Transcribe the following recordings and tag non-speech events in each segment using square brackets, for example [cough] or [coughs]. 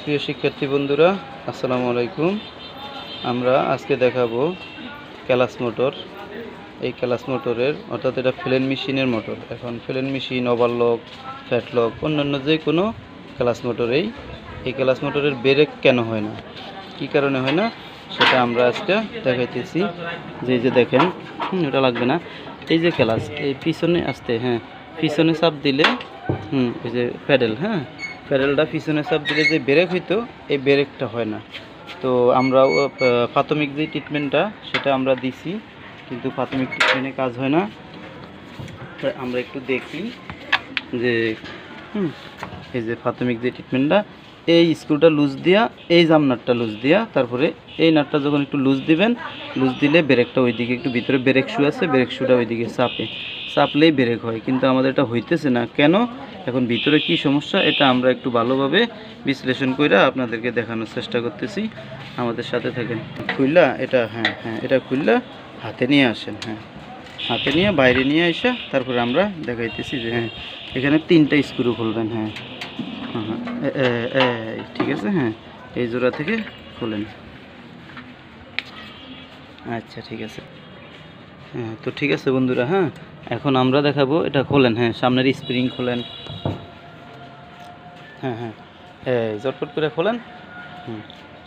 প্রিয় শিক্ষার্থী বন্ধুরা, আসসালামু আলাইকুম। আমরা আজকে দেখাবো ক্যালাস মোটর। এই ক্যালাস মোটরের, অর্থাৎ এটা ফ্লেন মেশিনের মোটর। এখন ফ্লেন মেশিন ওভারলক ফ্যাটলক অন্যান্য যে কোনো ক্যালাস মোটরেই এই ক্যালাস মোটরের ব্রেক কেন হয় না? কি কারণে হয় না? সেটা আমরা আজকে দেখাইতেছি। যে যে দেখেন ওটা লাগবে না। এই যে ক্যালাস, এই পিছনে আসতে হ্যাঁ পিছনে চাপ দিলে হুম, এই যে প্যাডেল হ্যাঁ? প্যাডেলটা পিছনে চাপ দিলে যে ব্রেক হইতো, এই ব্রেকটা হয় না। তো আমরা প্রাথমিক যে ট্রিটমেন্টটা সেটা আমরা দিছি, কিন্তু প্রাথমিক ট্রিটমেন্টে কাজ হয় না। আমরা একটু দেখি যে, হুম, এই যে প্রাথমিক যে ট্রিটমেন্টটা এই স্ক্রুটা লুজ দিয়া, এই জাম নাটটা লুজ দিয়া, তারপরে এই নাটটা যখন একটু লুজ দিবেন লুজ দিলে ব্রেকটা ওইদিকে একটু ভিতরে ব্রেক শু আছে, ব্রেক শুটা ওইদিকে চাপে। চাপলেই ব্রেক হয়, কিন্তু আমাদের এটা হইতেছে না। কেন? এখন ভিতরে কি সমস্যা, এটা আমরা একটু ভালোভাবে বিশ্লেষণ করে আপনাদেরকে দেখানোর চেষ্টা করতেছি। আমাদের সাথে থাকেন। খুললা, এটা হ্যাঁ হ্যাঁ এটা খুললা, হাতে নিয়ে আসেন হ্যাঁ। হাতে নিয়ে বাইরে নিয়ে আসা তারপরে আমরা দেখাইতেছি যে হ্যাঁ এখানে তিনটা স্ক্রু খুলবেন হ্যাঁ। হ্যাঁ ঠিক আছে হ্যাঁ এই জোড়া থেকে খোলেন। আচ্ছা ঠিক আছে। হ্যাঁ তো ঠিক আছে বন্ধুরা হ্যাঁ? এখন আমরা দেখাবো এটা খোলেন হ্যাঁ সামনের স্প্রিং খোলেন। হ্যাঁ হ্যাঁ হ্যাঁ জটপট করে খোলেন। হুম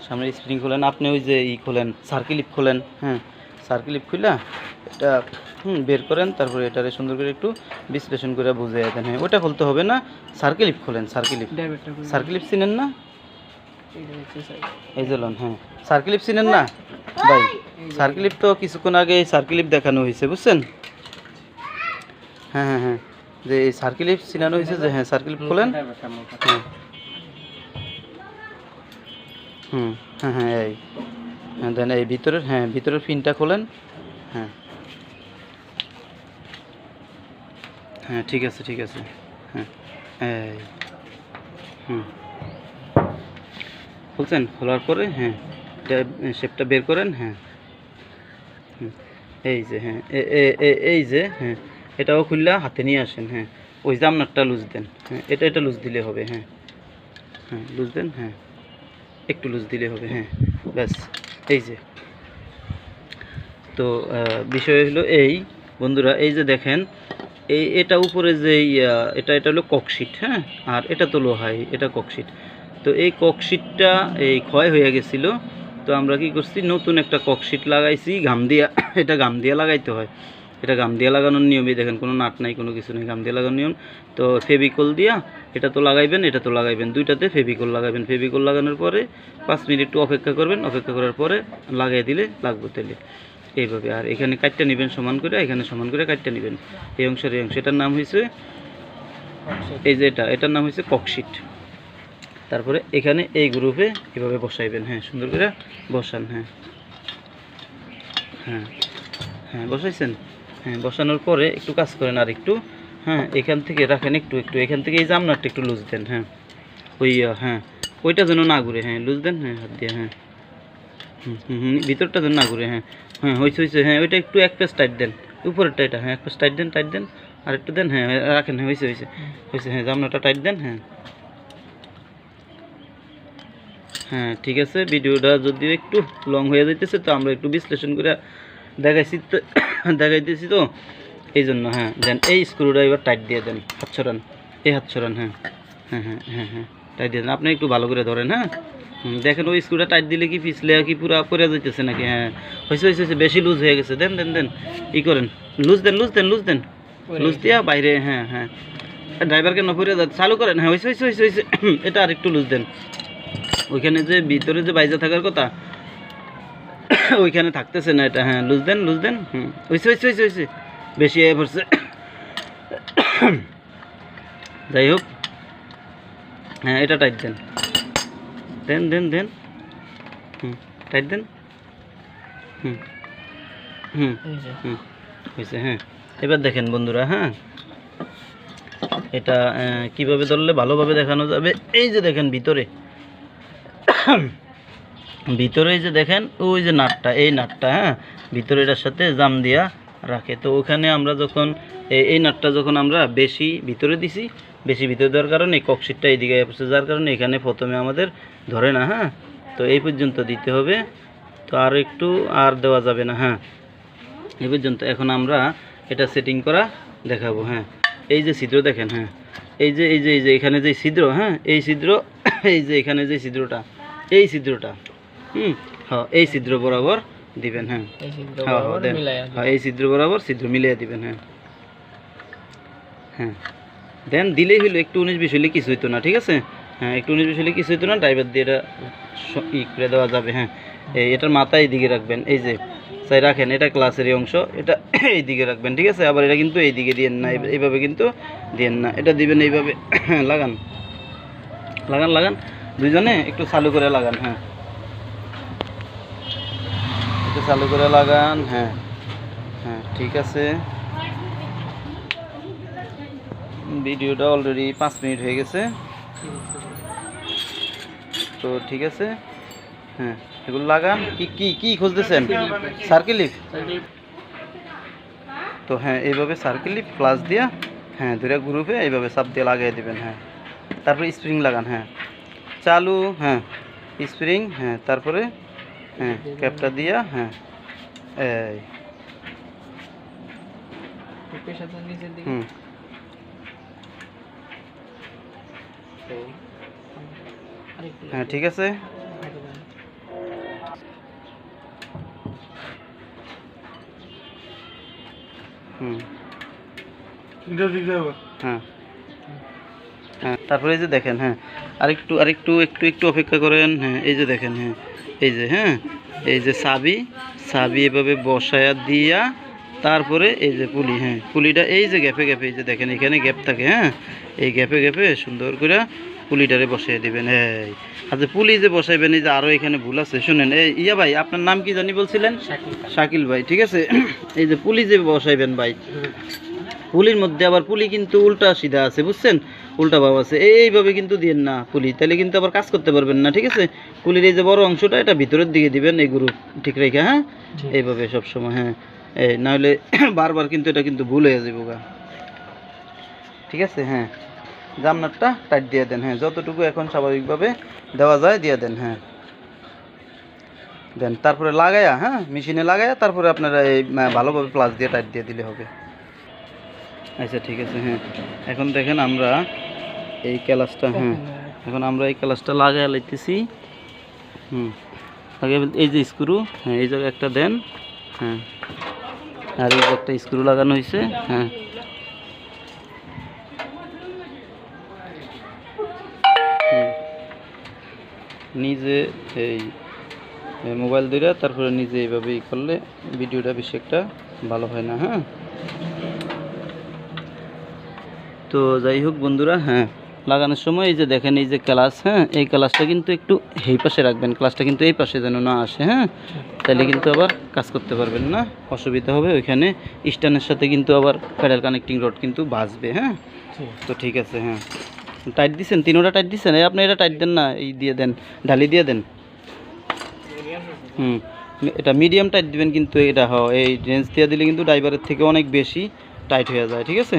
সামনের স্প্রিং খোলেন আপনি ওই যে ই খোলেন সার্কিলিপ খোলেন হ্যাঁ সার্কিলিপ খুলে এটা হুম বের করেন তারপরে এটারে সুন্দর করে একটু বিশ্লেষণ করে বুঝে দেন হ্যাঁ ওটা খুলতে হবে না সার্কিলিপ খোলেন সার্কিলিপ। সার্কিলিপ চিনেন না? এই যে লন হ্যাঁ সার্কিলিপ চিনেন না? ভাই সার্কিলিপ তো কিছুক্ষণ আগে সার্কিলিপ দেখানো হয়েছে, বুঝছেন? হ্যাঁ হ্যাঁ হ্যাঁ। যে এই সার্কিলিপ চিনানো হয়েছে যে হ্যাঁ সার্কিলিপ খোলেন। হ্যাঁ। হুম হ্যাঁ হ্যাঁ এই। হ্যাঁ দেন এই ভিতরের হ্যাঁ ভিতরের ফিনটা খোলেন। হ্যাঁ। হ্যাঁ ঠিক আছে ঠিক আছে। হ্যাঁ এই। হুম। খুলছেন? খোলার পরে হ্যাঁ শেপটা বের করেন হ্যাঁ। এই যে হ্যাঁ এই যে হ্যাঁ এটাও খুললা, হাতে নিয়ে আসেন হ্যাঁ। ওই জামনারটা লুজ দেন হ্যাঁ এটা এটা লুজ দিলে হবে হ্যাঁ। হ্যাঁ লুজ দেন হ্যাঁ একটু লুজ দিলে হবে হ্যাঁ ব্যাস, এই যে। তো বিষয় হলো এই, বন্ধুরা, এই যে দেখেন, এই, এটা উপরে যে এটা এটা হলো ককশিট হ্যাঁ আর এটা তো লোহাই, এটা ককশিট তো এই ককশিটটা এই ক্ষয় হয়ে গেছিল তো আমরা কি করছি, নতুন একটা ককশিট লাগাইছি গাম দিয়া, [coughs] এটা গাম দিয়া লাগাইতে হয়। এটা গাম দিয়া লাগানোর নিয়মই দেখেন, কোনো নাট নাই, কোনো কিছু নেই গাম দিয়ে লাগানোর নিয়ম। তো ফেভিকল দিয়া, এটা তো লাগাইবেন, এটা তো লাগাইবেন, দুইটাতে ফেভিকল লাগাবেন। ফেভিকল লাগানোর পরে পাঁচ মিনিট একটু অপেক্ষা করবেন, অপেক্ষা করার পরে লাগাই দিলে লাগবে তেলে। এইভাবে, আর এখানে কাটটা নেবেন সমান করে, এখানে সমান করে কাটটা নেবেন। এই অংশের, এই অংশ এটার নাম হয়েছে এই যে এটা, এটার নাম হয়েছে ককশিট তারপরে এখানে এই গ্রুপে এভাবে বসাইবেন। হ্যাঁ সুন্দর করে বসান হ্যাঁ। হ্যাঁ হ্যাঁ বসাইছেন? হ্যাঁ বসানোর পরে একটু কাজ করেন আর একটু হ্যাঁ এখান থেকে রাখেন একটু একটু। এখান থেকে এই জামনারটা একটু লুজ দেন হ্যাঁ। ওই হ্যাঁ ওইটা যেন না ঘুরে হ্যাঁ লুজ দেন হ্যাঁ হাত দিয়ে হ্যাঁ। হুম হুম ভিতরটা যেন না ঘুরে হ্যাঁ। হ্যাঁ হয়েছে হয়েছে হ্যাঁ ওইটা একটু এক পেস টাইট দেন। উপরেরটা এটা হ্যাঁ এক পেস টাইট দেন টাইট দেন। আর একটু দেন হ্যাঁ রাখেন হ্যাঁ হয়েছে হয়েছে হয়েছে হ্যাঁ জামনাটা টাইট দেন হ্যাঁ। হ্যাঁ ঠিক আছে ভিডিওটা যদি একটু লং হয়ে যাইতেছে তো আমরা একটু বিশ্লেষণ করে দেখাইছি দেখাইতেছি তো এই জন্য হ্যাঁ দেন এই স্ক্রুটা এবার টাইট দিয়ে দেন হাত ছড়ান এই হাত ছড়ান হ্যাঁ হ্যাঁ হ্যাঁ হ্যাঁ হ্যাঁ টাইট দিয়ে দেন। আপনি একটু ভালো করে ধরেন হ্যাঁ হুম, দেখেন ওই স্ক্রুটা টাইট দিলে কি পিছলে কি পুরো পরে যাইতেছে নাকি? হ্যাঁ হয়েছে হয়েছে হয়েছে, বেশি লুজ হয়ে গেছে দেন দেন দেন ই করেন লুজ দেন লুজ দেন লুজ দেন লুজ দিয়া বাইরে হ্যাঁ হ্যাঁ ড্রাইভারকে নপরে চালু করেন হ্যাঁ হয়েছে হয়েছে হয়েছে হয়েছে এটা আর একটু লুজ দেন। ওইখানে যে ভিতরে যে বাইজা থাকার কথা [coughs] ওইখানে থাকতেছে না এটা হ্যাঁ লুজ দেন লুজ দেন হুম হয়েছে হয়েছে হয়েছে বেশি হয়ে পড়ছে। [coughs] যাই হোক হ্যাঁ এটা টাইট দেন। দেন দেন দেন হুম টাইট দেন। হুম হুম হুম হয়েছে হ্যাঁ। এবার দেখেন বন্ধুরা হ্যাঁ এটা কীভাবে ধরলে ভালোভাবে দেখানো যাবে? এই যে দেখেন ভিতরে ভিতরে যে দেখেন, ওই যে নাটটা, এই নাটটা হ্যাঁ? ভিতরে এটার সাথে জাম দিয়া রাখে। তো ওখানে আমরা যখন এই নাটটা যখন আমরা বেশি ভিতরে দিছি, বেশি ভিতরে দেওয়ার কারণে এই ককশিটটা এইদিকে আসছে যার কারণে এখানে প্রথমে আমাদের ধরে না হ্যাঁ? তো এই পর্যন্ত দিতে হবে। তো আর একটু আর দেওয়া যাবে না হ্যাঁ? এই পর্যন্ত এখন আমরা এটা সেটিং করা দেখাবো হ্যাঁ? এই যে ছিদ্র দেখেন হ্যাঁ? এই যে এই যে এই যে এখানে যে ছিদ্র হ্যাঁ? এই ছিদ্র, [coughs] এই যে এখানে যে ছিদ্রটা এই ছিদ্রটা। হুম। হ্যাঁ এই ছিদ্র বরাবর দিবেন হ্যাঁ। হ্যাঁ হ্যাঁ হ্যাঁ এই ছিদ্র বরাবর ছিদ্র মিলিয়ে দিবেন হ্যাঁ। হ্যাঁ। দেন দিলেই হইল একটু উনিশ বিশ হইলে কিছু হইতো না ঠিক আছে? হ্যাঁ একটু উনিশ বিশ হইলে কিছু হইতো না ড্রাইভার দিয়ে এটা ই করে দেওয়া যাবে হ্যাঁ। এই এটার মাথা এইদিকে রাখবেন এই যে তাই রাখেন এটা ক্লাসেরই অংশ এটা [coughs] এইদিকে রাখবেন ঠিক আছে? আবার এটা কিন্তু এইদিকে দিয়েন না এইভাবে কিন্তু দিয়েন না এটা দিবেন এইভাবে [coughs] লাগান। লাগান লাগান। দুইজনে একটু চালু করে লাগান হ্যাঁ। একটু চালু করে লাগান হ্যাঁ। হ্যাঁ ঠিক আছে। ভিডিওটা অলরেডি পাঁচ মিনিট হয়ে গেছে। তো ঠিক আছে। হ্যাঁ এগুলো লাগান। কি কি কি খুঁজতেছেন? সার্কেল লিফ তো হ্যাঁ এইভাবে সার্কেল লিফ প্লাস দিয়া হ্যাঁ দুটা গ্রুপে এইভাবে সাপ দিয়ে লাগিয়ে দিবেন হ্যাঁ। তারপরে স্প্রিং লাগান হ্যাঁ। চালু হ্যাঁ স্প্রিং হ্যাঁ তারপরে হ্যাঁ ক্যাপটা দিয়া হ্যাঁ এই। হুম। হ্যাঁ ঠিক আছে। হুম। হ্যাঁ। হ্যাঁ তারপরে যে দেখেন হ্যাঁ আরেকটু আরেকটু একটু একটু অপেক্ষা করেন। হ্যাঁ এই যে দেখেন হ্যাঁ এই যে হ্যাঁ এই যে সাবি সাবি এভাবে বসায়া দিয়া তারপরে এই যে পুলি হ্যাঁ পুলিটা এই যে গ্যাপে গ্যাপে এই যে দেখেন এখানে গ্যাপ থাকে হ্যাঁ এই গ্যাপে গ্যাপে সুন্দর করে পুলিটারে বসাই দিবেন এই। আচ্ছা পুলি যে বসাইবেন এই যে আরও এখানে ভুল আছে শুনেন এই ইয়া ভাই আপনার নাম কি জানি বলছিলেন? শাকিল ভাই ঠিক আছে? এই যে পুলি যে বসাইবেন ভাই পুলির মধ্যে আবার পুলি কিন্তু উল্টা সিধা আছে বুঝছেন? উল্টা ভাব আছে। এইভাবে কিন্তু দিয়েন না পুলি তাহলে কিন্তু আবার কাজ করতে পারবেন না ঠিক আছে? পুলির এই যে বড় অংশটা এটা ভিতরের দিকে দিবেন এই গ্রুপ ঠিক রেখে হ্যাঁ? এইভাবে সব সময় হ্যাঁ। এই নাহলে [coughs] বারবার কিন্তু এটা কিন্তু ভুল হয়ে যাব গা। ঠিক আছে হ্যাঁ। জামনারটা টাইট দিয়ে দেন হ্যাঁ। যতটুকু এখন স্বাভাবিকভাবে দেওয়া যায় দিয়ে দেন হ্যাঁ। দেন তারপরে লাগায়া হ্যাঁ মেশিনে লাগায়া তারপরে আপনারা এই ভালোভাবে প্লাস দিয়ে টাইট দিয়ে দিলে হবে। আচ্ছা ঠিক আছে হ্যাঁ। এখন দেখেন আমরা এই ক্যালাসটা হ্যাঁ। এখন আমরা এই ক্যালাসটা লাগাই লাইতেছি। হুম। আগে এই যে স্ক্রু হ্যাঁ এই জায়গায় একটা দেন হ্যাঁ। আর এই যে একটা স্ক্রু লাগানো হয়েছে হ্যাঁ। নিজে এই মোবাইল দিয়ে তারপরে নিজে এইভাবে ই করলে ভিডিওটা বেশি একটা ভালো হয় না হ্যাঁ। তো যাই হোক বন্ধুরা হ্যাঁ লাগানোর সময় এই যে দেখেন, এই যে ক্লাস হ্যাঁ এই ক্লাসটা কিন্তু একটু এই পাশে রাখবেন ক্লাসটা কিন্তু এই পাশে যেন না আসে হ্যাঁ তাহলে কিন্তু আবার কাজ করতে পারবেন না, অসুবিধা হবে ওইখানে স্ট্যান্ডের সাথে কিন্তু আবার প্যাডেল কানেক্টিং রড কিন্তু বাঁচবে হ্যাঁ তো ঠিক আছে হ্যাঁ টাইট দিছেন, তিনোটা টাইট দিচ্ছেন এই আপনি এটা টাইট দেন না, এই দিয়ে দেন, ঢালি দিয়ে দেন, হুম, এটা মিডিয়াম টাইট দিবেন কিন্তু এটা, হ, এই রেঞ্জ দিয়ে দিলে কিন্তু ড্রাইভারের থেকে অনেক বেশি টাইট হয়ে যায়, ঠিক আছে?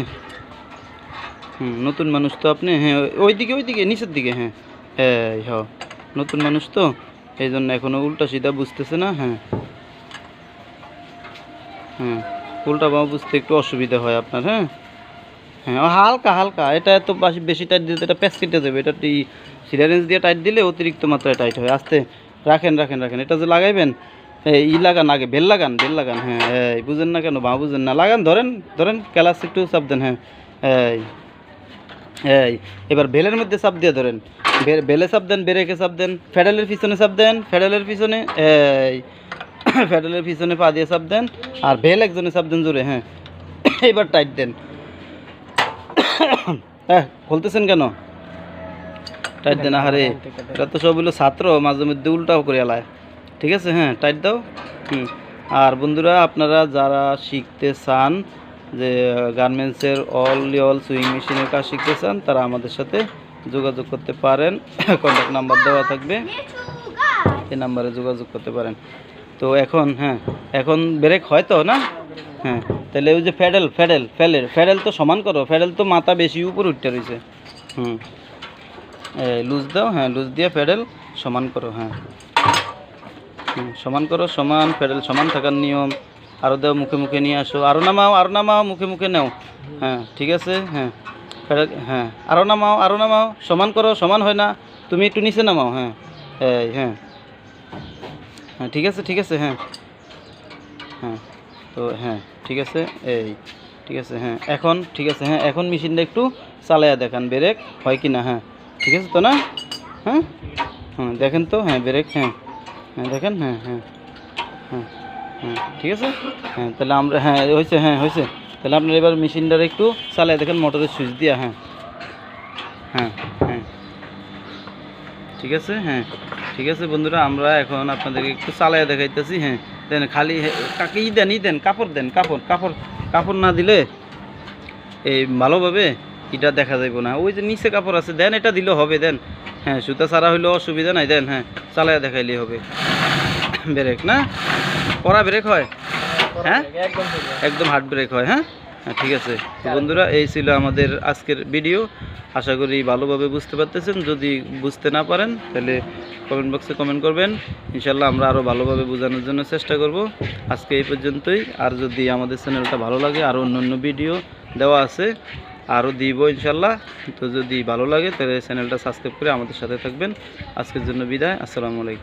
হুম, নতুন মানুষ তো আপনি হ্যাঁ ওই দিকে ওই দিকে নিচের দিকে হ্যাঁ। এই হ নতুন মানুষ তো এই জন্য এখনও উল্টা সিধা বুঝতেছে না হ্যাঁ। হ্যাঁ উল্টা বাবা বুঝতে একটু অসুবিধা হয় আপনার হ্যাঁ। হ্যাঁ হালকা হালকা, এটা এত বেশি টাইট দিলে তো এটা প্যাচ কেটে দেবে এটা সিলারেন্স দিয়ে টাইট দিলে অতিরিক্ত মাত্রায় টাইট হয়। আস্তে, রাখেন রাখেন রাখেন, এটা যে লাগাইবেন ই লাগান আগে, বেল লাগান বেল লাগান হ্যাঁ বুঝেন না কেন, বা বুঝেন না, লাগান, ধরেন ধরেন ক্যালাস একটু চাপ দেন হ্যাঁ এই এই, এবার বেলের মধ্যে চাপ দিয়ে ধরেন। বেলে চাপ দেন, ব্রেকে চাপ দেন, ফেডালের পিছনে চাপ দেন, ফেডালের পিছনে, এই, [coughs] ফেডালের পিছনে পা দিয়ে চাপ দেন, আর বেল একজনে চাপ দেন জোরে হ্যাঁ। [coughs] এবার টাইট দেন। [coughs] হ্যাঁ খুলতেছেন কেন? টাইট দেন, আহারে এটা তো সব হলো ছাত্র, মাঝে মধ্যে উল্টাও করে এলায়। ঠিক আছে হ্যাঁ টাইট দাও। হুম, আর বন্ধুরা, আপনারা যারা শিখতে চান যে গার্মেন্টসের অল অল সুইং মেশিনের কাজ শিখতে চান, তারা আমাদের সাথে যোগাযোগ করতে পারেন। [coughs] কন্ট্যাক্ট নাম্বার দেওয়া থাকবে। এই নাম্বারে যোগাযোগ করতে পারেন। তো এখন হ্যাঁ এখন ব্রেক হয় তো, না? হ্যাঁ তাহলে ওই যে ফ্যাডেল ফ্যাডেল ফ্যাডেল ফ্যাডেল তো সমান করো। ফ্যাডেল তো মাথা বেশি উপরে উঠতে রয়েছে হুম। লুজ দাও হ্যাঁ লুজ দিয়ে প্যাডেল সমান করো হ্যাঁ। সমান করো, সমান প্যাডেল সমান থাকার নিয়ম। আরও দাও, মুখে মুখে নিয়ে আসো। আরও নামাও আরও নামাও, মুখে মুখে নাও। হ্যাঁ ঠিক আছে? হ্যাঁ। হ্যাঁ। আরও নামাও আরও নামাও। সমান করো, সমান হয় না। তুমি একটু নিচে নামাও হ্যাঁ। এই হ্যাঁ। হ্যাঁ ঠিক আছে ঠিক আছে হ্যাঁ। হ্যাঁ তো হ্যাঁ ঠিক আছে, এই, ঠিক আছে হ্যাঁ। এখন, ঠিক আছে হ্যাঁ এখন মেশিনটা একটু চালাইয়া দেখান, ব্রেক হয় কি না হ্যাঁ। ঠিক আছে তো না? হ্যাঁ? হ্যাঁ দেখেন তো হ্যাঁ ব্রেক হ্যাঁ। হ্যাঁ দেখেন হ্যাঁ হ্যাঁ। হ্যাঁ ঠিক আছে? হ্যাঁ তাহলে আমরা হ্যাঁ হয়েছে হ্যাঁ হয়েছে। তাহলে আপনার এবার মেশিনটার একটু চালাই দেখেন, মোটরের সুইচ দিয়া হ্যাঁ। হ্যাঁ হ্যাঁ। ঠিক আছে হ্যাঁ। ঠিক আছে বন্ধুরা, আমরা এখন আপনাদেরকে একটু চালাইয়া দেখাইতেছি হ্যাঁ। দেন খালি কাকেই দেন, ই দেন, কাপড় দেন, কাপড় কাপড় কাপড় না দিলে এই ভালোভাবে এটা দেখা যাইব না। ওই যে নিচে কাপড় আছে, দেন এটা দিলেও হবে, দেন। হ্যাঁ সুতা ছাড়া হইলেও অসুবিধা নাই, দেন হ্যাঁ চালাইয়া দেখাইলেই হবে। ব্রেক, না? কড়া ব্রেক হয়? হ্যাঁ? একদম হার্ড ব্রেক হয় হ্যাঁ? হ্যাঁ ঠিক আছে। বন্ধুরা এই ছিল আমাদের আজকের ভিডিও আশা করি ভালোভাবে বুঝতে পারতেছেন। যদি বুঝতে না পারেন তাহলে কমেন্ট বক্সে কমেন্ট করবেন। ইনশাল্লাহ আমরা আরও ভালোভাবে বোঝানোর জন্য চেষ্টা করব। আজকে এই পর্যন্তই। আর যদি আমাদের চ্যানেলটা ভালো লাগে আরও অন্য অন্য ভিডিও দেওয়া আছে আরও দিব ইনশাল্লাহ তো যদি ভালো লাগে তাহলে চ্যানেলটা সাবস্ক্রাইব করে আমাদের সাথে থাকবেন। আজকের জন্য বিদায়। আসসালামু আলাইকুম।